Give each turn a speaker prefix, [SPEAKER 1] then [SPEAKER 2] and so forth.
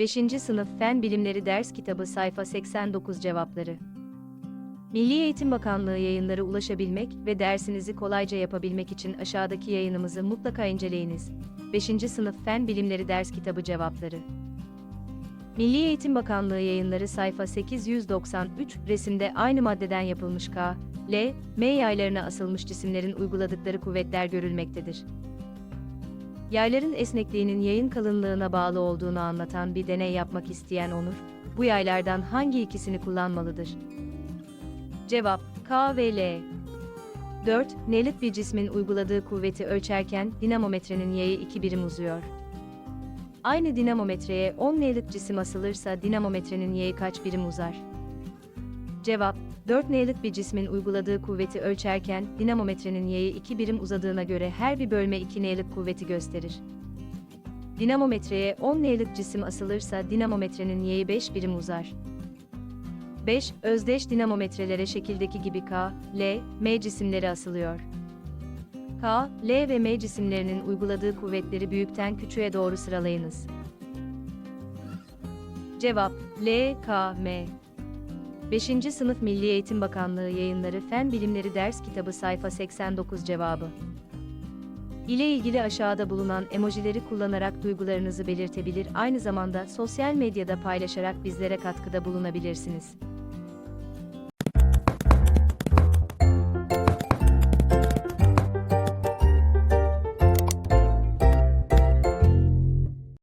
[SPEAKER 1] 5. Sınıf Fen Bilimleri Ders Kitabı Sayfa 89 Cevapları Milli Eğitim Bakanlığı yayınları ulaşabilmek ve dersinizi kolayca yapabilmek için aşağıdaki yayınımızı mutlaka inceleyiniz. 5. Sınıf Fen Bilimleri Ders Kitabı Cevapları Milli Eğitim Bakanlığı yayınları sayfa 893 resimde aynı maddeden yapılmış K, L, M yaylarına asılmış cisimlerin uyguladıkları kuvvetler görülmektedir. Yayların esnekliğinin yayın kalınlığına bağlı olduğunu anlatan bir deney yapmak isteyen Onur, bu yaylardan hangi ikisini kullanmalıdır? Cevap K ve L. 4. Nelit bir cismin uyguladığı kuvveti ölçerken dinamometrenin yayı 2 birim uzuyor. Aynı dinamometreye 10 N'lik cisim asılırsa dinamometrenin yayı kaç birim uzar? Cevap 4 N'lik bir cismin uyguladığı kuvveti ölçerken dinamometrenin yayı 2 birim uzadığına göre her bir bölme 2 N'lik kuvveti gösterir. Dinamometreye 10 N'lik cisim asılırsa dinamometrenin yayı 5 birim uzar. 5. Özdeş dinamometrelere şekildeki gibi K, L, M cisimleri asılıyor. K, L ve M cisimlerinin uyguladığı kuvvetleri büyükten küçüğe doğru sıralayınız. Cevap L, K, M. 5. Sınıf Milli Eğitim Bakanlığı Yayınları Fen Bilimleri Ders Kitabı Sayfa 89 Cevabı ile ilgili aşağıda bulunan emojileri kullanarak duygularınızı belirtebilir aynı zamanda sosyal medyada paylaşarak bizlere katkıda bulunabilirsiniz.